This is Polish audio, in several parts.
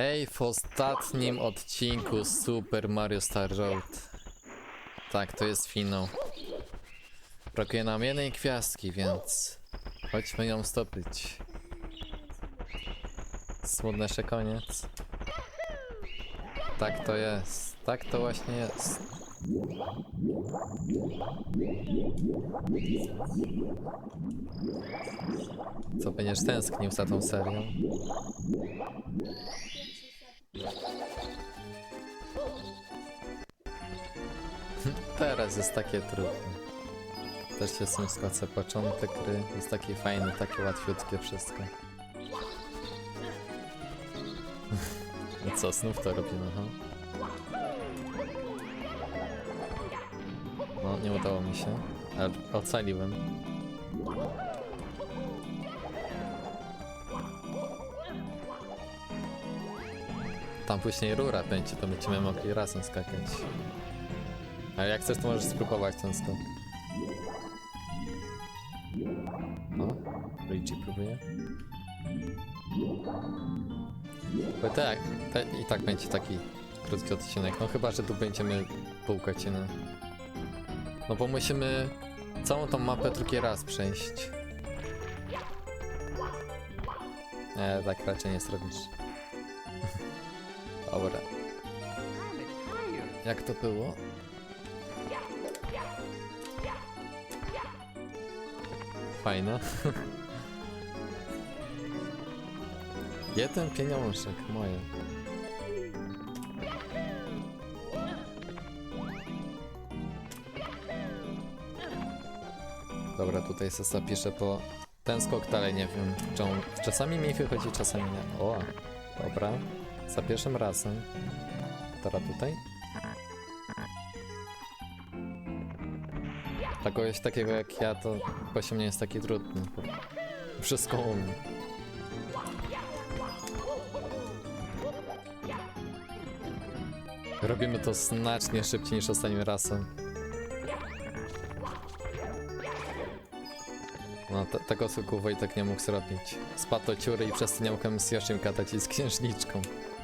Hej, w ostatnim odcinku Super Mario Star Road. Tak, to jest finał. Brakuje nam jednej gwiazdki, więc chodźmy ją zdobyć. Smutny jeszcze koniec. Tak to jest. Tak to właśnie jest. Co będziesz tęsknił za tą serią? Teraz jest takie trudne. Też się z tym składza początek gry. Jest taki fajny, takie łatwiutkie wszystko. No co, znów to robimy, ha? No, nie udało mi się, ale ocaliłem. Tam później rura będzie, to będziemy mogli razem skakać. Ale jak chcesz, to możesz spróbować ten skok. O, Luigi próbuje. Bo tak, te, i tak będzie taki krótki odcinek. No chyba, że tu będziemy pół godziny. No bo musimy całą tą mapę drugi raz przejść. Nie, tak raczej nie zrobisz. Dobra. Jak to było? Fajne. Jeden pieniążek, moje. Dobra, tutaj se zapiszę, bo ten skok dalej nie wiem, czasami mi wychodzi, czasami nie. O, dobra. Za pierwszym razem. Teraz tutaj. Dla kogoś takiego jak ja, to poziom nie jest taki trudny. Wszystko umiem. Robimy to znacznie szybciej niż ostatnim razem. No, te, tego skoku Wojtek nie mógł zrobić. Spadł do dziury i przez to nie mogłem z Yoshim gadać i z księżniczką.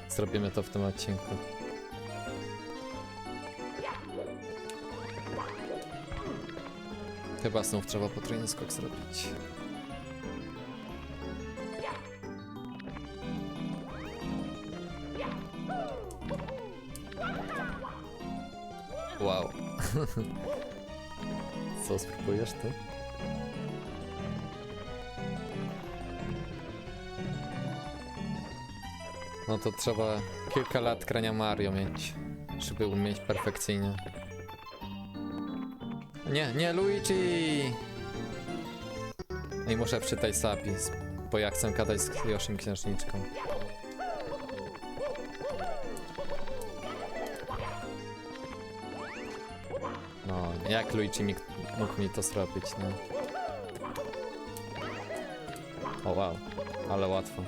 Zrobimy to w tym odcinku. Chyba znów trzeba potrójny skok zrobić. Wow. Co spróbujesz ty? No to trzeba kilka lat grania Mario mieć, żeby umieć perfekcyjnie. Nie, nie Luigi! I muszę przeczytać zapis, bo ja chcę gadać z Yoshim księżniczką. No, jak Luigi mi, mógł mi to zrobić, no. O wow, ale łatwo.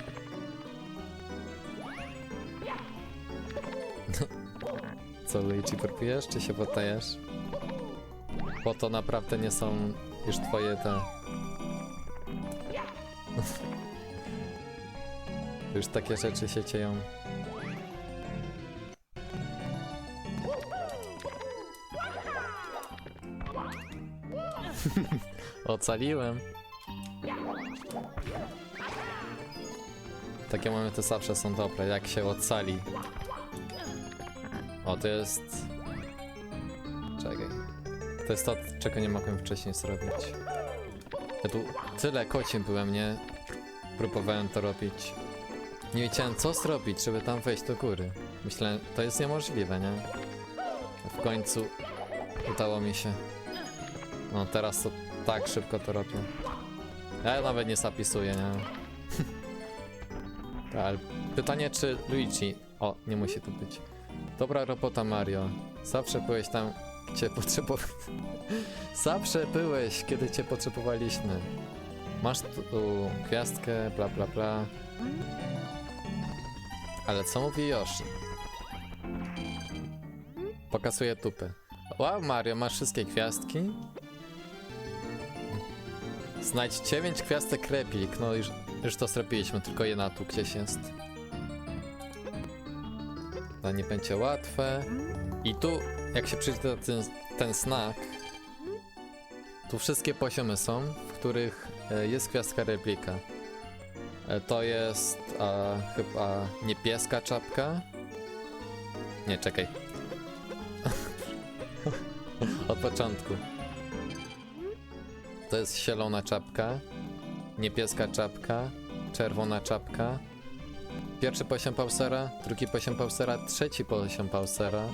Co Luigi, próbujesz, czy się poddajesz? Bo to naprawdę nie są już twoje te... już takie rzeczy się dzieją. Ocaliłem. Takie momenty zawsze są dobre, jak się ocali. O, to jest... Czekaj. To jest to, czego nie mogłem wcześniej zrobić. Ja tu tyle kociem byłem, nie? Próbowałem to robić. Nie wiedziałem co zrobić, żeby tam wejść do góry. Myślałem, to jest niemożliwe, nie? W końcu udało mi się. No teraz to tak szybko to robię. Ja nawet nie zapisuję, nie? Ale pytanie czy Luigi... O, nie musi tu być. Dobra robota Mario. Zawsze byłeś tam, gdzie potrzebowałeś. Zawsze byłeś, kiedy cię potrzebowaliśmy. Masz tu gwiazdkę, bla bla bla. Ale co mówi Yoshi? Pokazuje tupę. Wow, Mario, masz wszystkie gwiazdki? Znajdź 9 gwiazdek replik. No już, już to zrobiliśmy, tylko jedna tu gdzieś jest. To nie będzie łatwe. I tu, jak się przeczyta ten, ten znak, tu wszystkie poziomy są, w których e, jest gwiazdka replika. E, To jest a, chyba niebieska czapka. Nie, czekaj. Od początku. To jest zielona czapka, niebieska czapka, czerwona czapka, pierwszy poziom Pausera, drugi poziom Pausera, trzeci poziom Pausera.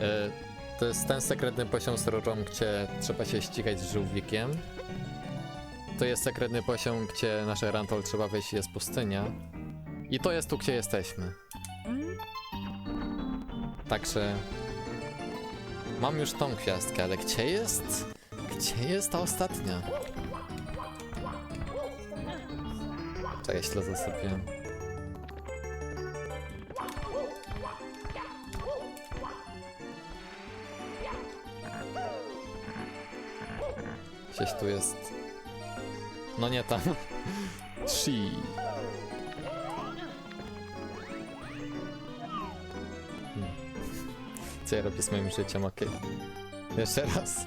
E, to jest ten sekretny poziom z rurą, gdzie trzeba się ścigać z żółwikiem. To jest sekretny poziom, gdzie nasze rantol trzeba wejść i jest pustynia. I to jest tu, gdzie jesteśmy. Także... Mam już tą gwiazdkę, ale gdzie jest... Gdzie jest ta ostatnia? Czekaj, źle zasypiłem. Gdzieś tu jest... No nie tam. Trzy. Co ja robię z moim życiem? Okej. Jeszcze raz.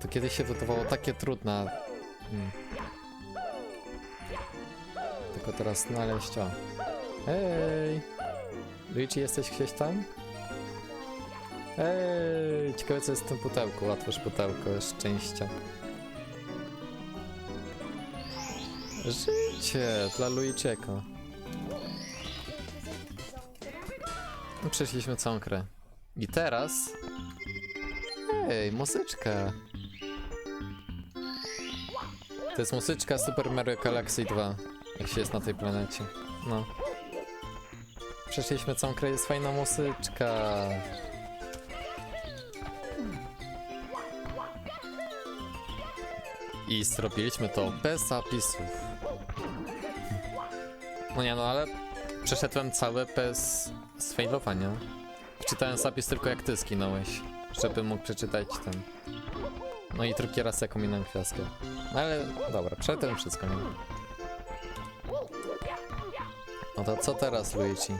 To kiedyś się wydawało takie trudne. Hmm. Tylko teraz znaleźć o. Hej! Luigi, jesteś gdzieś tam? Ej, ciekawe co jest w tym pudełku. Otwórz pudełko szczęścia. Życie dla Luigiego. No, Przeszliśmy całą grę. I teraz... Ej, muzyczka. To jest muzyczka Super Mario Galaxy 2. Jak się jest na tej planecie. No. Przeszliśmy całą jest fajna muzyczka. I zrobiliśmy to bez zapisów. No nie no, ale przeszedłem całe bez sfailowania. Wczytałem zapis tylko jak ty skinąłeś, żeby mógł przeczytać ten. No i drugi raz jaką inną gwiazdkę. No ale dobra, przeszedłem wszystko, nie? No to co teraz, Luigi?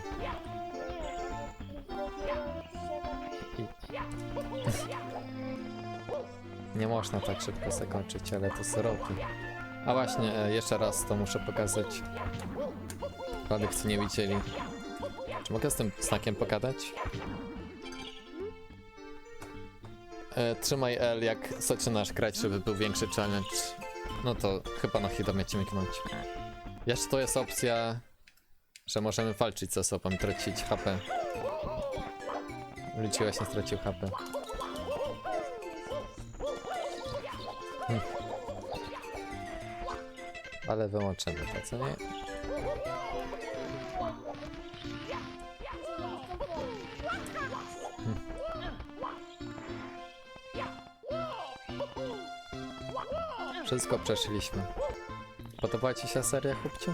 Nie można tak szybko zakończyć, ale to zrobi. A właśnie, e, jeszcze raz to muszę pokazać. Co nie widzieli. Czy mogę z tym znakiem pogadać? E, trzymaj L, jak zaczynasz grać, żeby był większy challenge. No to chyba na chwilę będziemy knąć. Jeszcze to jest opcja, że możemy walczyć ze sobą, tracić HP. Ludzie właśnie stracił HP. Ale wyłączymy to, co nie? Hmm. Wszystko przeszliśmy. Podobała ci się seria, chłopciu?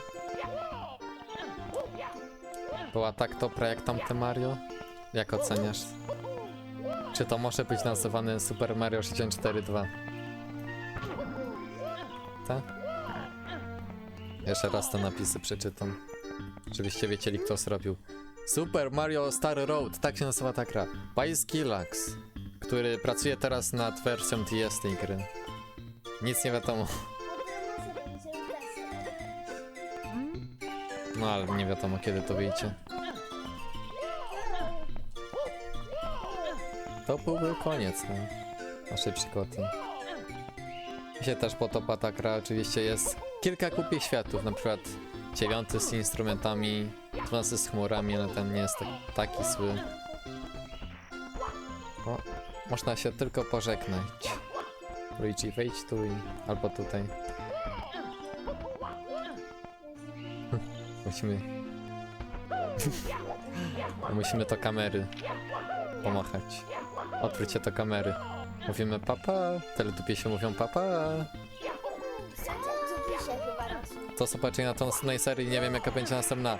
Była tak dobra jak tamte Mario? Jak oceniasz? Czy to może być nazywane Super Mario 64 2? Tak? Jeszcze raz te napisy przeczytam. Żebyście wiedzieli, kto zrobił. Super Mario Star Road, tak się nazywa ta gra. By Skillax, który pracuje teraz nad wersją DS tej gry. Nic nie wiadomo. No ale nie wiadomo kiedy to wyjdzie. To byłby koniec no, naszej przygody. Się też podoba ta gra, oczywiście jest kilka głupich światów, na przykład dziewiąty z instrumentami, dwunasty z chmurami, ale ten nie jest tak, taki zły. O, można się tylko pożegnać. Luigi, wejdź tu i... albo tutaj. Musimy... Musimy to kamery pomachać. Odwróćcie to kamery. Mówimy papa, teletubie się mówią papa. Chyba raz? To zobaczcie na tą następnej serii, nie wiem jaka będzie następna.